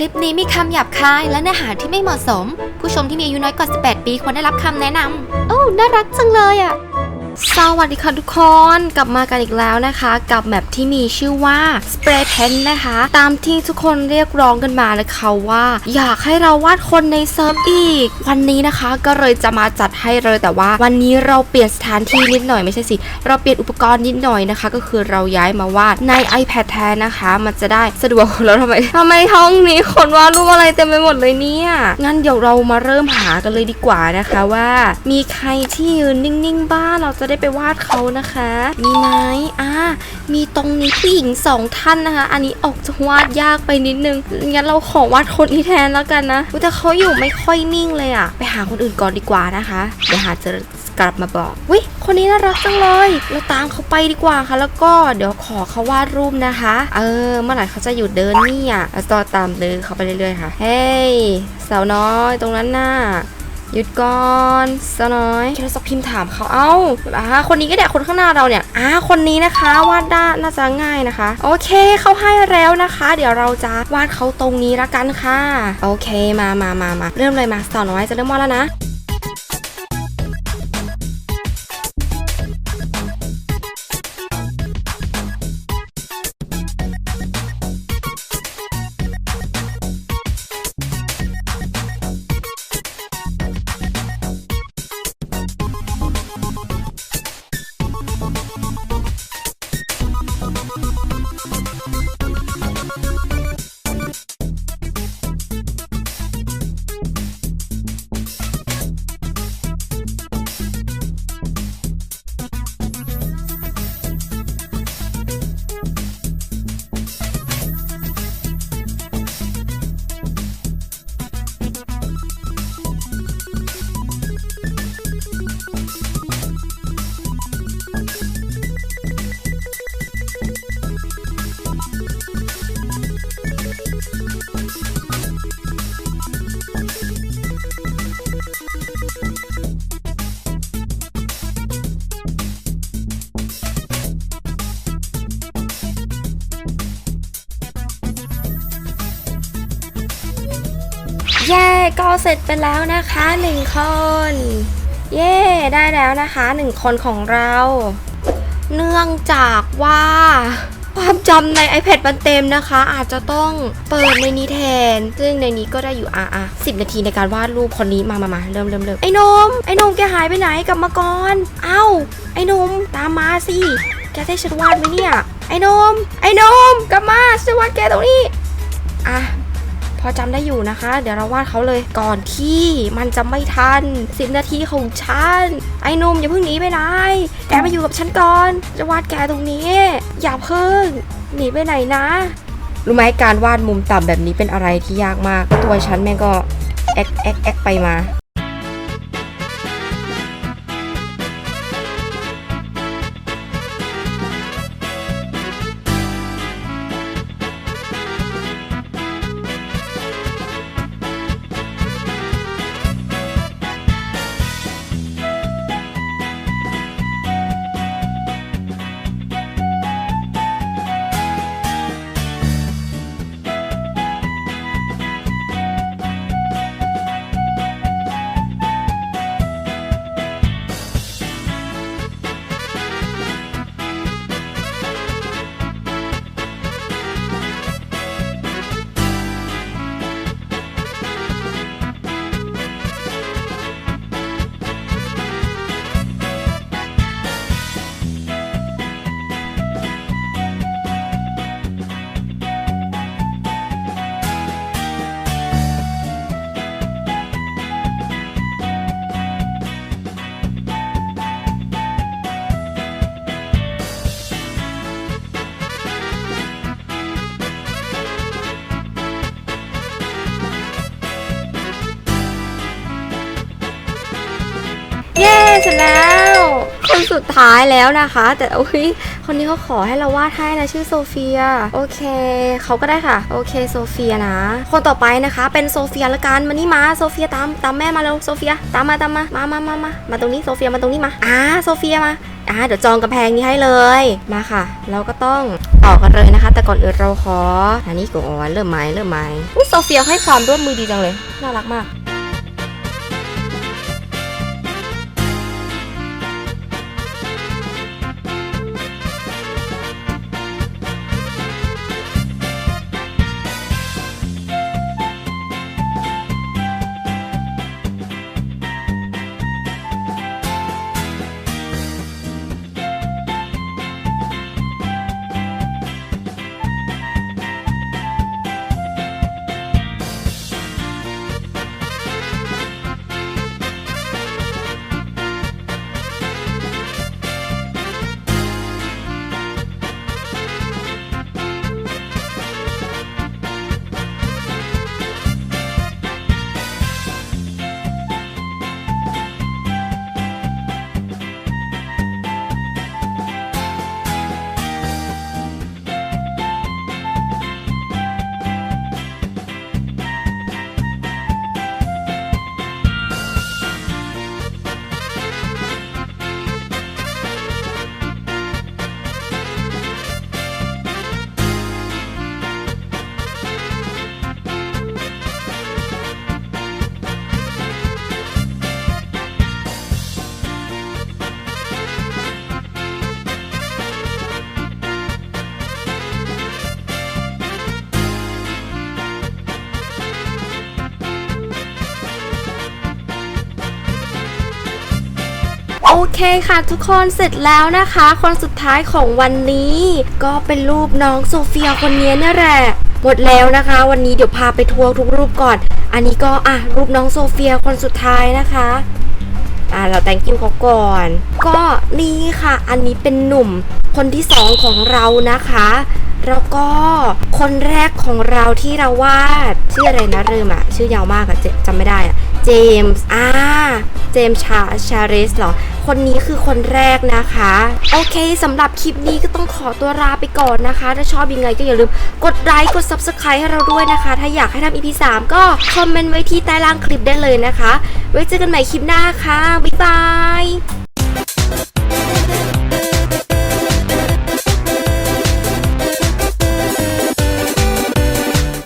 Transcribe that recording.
ลิปนี้มีคำหยาบคายและเนื้อหาที่ไม่เหมาะสม ผู้ชมที่มีอายุน้อยกว่า 18 ปีควรได้รับคำแนะนำโอ้ น่ารักจังเลยอะ สวัสดีค่ะทุกคนกลับมากันอีกแล้วนะคะ กับแมปที่มีชื่อว่า Spray Pen นะคะ ตามที่ทุกคนเรียกร้องกันมานะคะว่า อยากให้เราวาดคนในเซิร์ฟอีก วันนี้นะคะก็เลยจะมาจัดให้เลยแต่ว่า วันนี้เราเปลี่ยนสถานที่นิดหน่อยไม่ใช่สิ เราเปลี่ยนอุปกรณ์นิดหน่อยนะคะ ก็คือเราย้ายมาวาดใน iPad แทนนะคะ มันจะได้สะดวกแล้วทำไมทำไมห้องนี้คนวาดรูปอะไรเต็มไปหมดเลยเนี่ยงั้นเดี๋ยวเรามาเริ่มหากันเลยดีกว่านะคะว่า มีใครที่ยืนนิ่งๆบ้างเราจะได้ไปวาดเขานะคะ มีไหมอ่ามีตรงนี้ผู้หญิงสองท่านนะคะ อันนี้ออกจะวาดยากไปนิดนึงงั้นเราขอวาดคนนี้แทนแล้วกันนะแต่เขาอยู่ไม่ค่อยนิ่งเลยอะไปหาคนอื่นก่อนดีกว่านะคะเดี๋ยวหาจอกลับมาบอกวิคนนี้น่ารักจังเลย เราตามเขาไปดีกว่าค่ะ แล้วก็เดี๋ยวขอเขาวาดรูปนะคะ เออ เมื่อไหร่เขาจะหยุดเดินเนี่ยแล้วต่อตามเดินเขาไปเรื่อยๆค่ะ เฮ้ยสาวน้อยตรงนั้นน่ะ หยุดก่อนสาวน้อยแค่สักพิมพ์ถามเขาเอ้าอ่าคนนี้ก็แดกคนข้างหน้าเราเนี่ยอ่าคนนี้นะคะวาดได้น่าจะง่ายนะคะ โอเคเขาให้แล้วนะคะ เดี๋ยวเราจะวาดเขาตรงนี้ละกันค่ะ โอเคมามามามาเริ่มเลยมาสาวน้อยจะเริ่มวาดแล้วนะ เย้ก็เสร็จไปแล้วนะคะหนึ่งคน เย้ได้แล้วนะคะหนึ่งคนของเรา เนื่องจากว่าความจำใน iPad มันเต็มนะคะ อาจจะต้องเปิดในนี้แทน ซึ่งในนี้ก็ได้อยู่อะอะสินาทีในการวาดรูปคนนี้มามามาเริ่มเริ่มเริ่มไอ้นม ไอ้นมแกหายไปไหนกลับมาก่อนเอ้า ไอ้นมตามมาสิ แกจะให้ฉันวาดไหมเนี่ย ไอ้นม ไอ้นมกลับมาฉันวาดแกตรงนี้ อะ พอจำได้อยู่นะคะ เดี๋ยวเราวาดเขาเลยก่อนที่มันจะไม่ทันสิบนาทีของฉัน ไอ้หนุ่มอย่าเพิ่งหนีไปไหนแกมาอยู่กับฉันก่อน จะวาดแกตรงนี้ อย่าเพิ่ง หนีไปไหนนะ รู้ไหมการวาดมุมต่ำแบบนี้เป็นอะไรที่ยากมาก ตัวฉันแม่ก็แอกแอกแอกไปมา เย้เสร็จแล้ว คนสุดท้ายแล้วนะคะ แต่โอ้ยคนนี้เขาขอให้เราวาดให้นะชื่อโซเฟีย โอเคเขาก็ได้ค่ะ โอเคโซเฟียนะ คนต่อไปนะคะเป็นโซเฟียละกันมานี่มาโซเฟียตามตามแม่มาเร็วโซเฟียตามมาตามมามามามามามาตรงนี้โซเฟียมาตรงนี้มาอ่าโซเฟียมาอ่าเดี๋ยวจองกำแพงนี้ให้เลยมาค่ะ เราก็ต้องต่อกันเลยนะคะ แต่ก่อนอื่นเราขออันนี้ก่อนเริ่มไหมเริ่มไหมโซเฟียให้ความร่วมมือดีจังเลย น่ารักมาก โอเคค่ะทุกคนเสร็จแล้วนะคะ คนสุดท้ายของวันนี้ ก็เป็นรูปน้องโซเฟียคนนี้เนี่ยแหละ หมดแล้วนะคะ วันนี้เดี๋ยวพาไปทัวร์ทุกรูปก่อน อันนี้ก็อะรูปน้องโซเฟียคนสุดท้ายนะคะอะเราแต่งกิ้วเขาก่อน ก็นี่ค่ะ อันนี้เป็นหนุ่มคนที่สองของเรานะคะ แล้วก็คนแรกของเราที่เราวาดชื่ออะไรนะเริ่มอะชื่อยาวมากอะจจำไม่ได้อะเจมส์อ่าเจมส์ชาชาริสเหรอ คนนี้คือคนแรกนะคะ โอเคสำหรับคลิปนี้ก็ต้องขอตัวลาไปก่อนนะคะ ถ้าชอบยังไงก็อย่าลืมกดไลค์กด Subscribe ให้เราด้วยนะคะ ถ้าอยากให้ทำ EP 3 ก็คอมเมนต์ไว้ที่ใต้ล่างคลิปได้เลยนะคะ ไว้เจอกันใหม่คลิปหน้าค่ะ บ๊ายบาย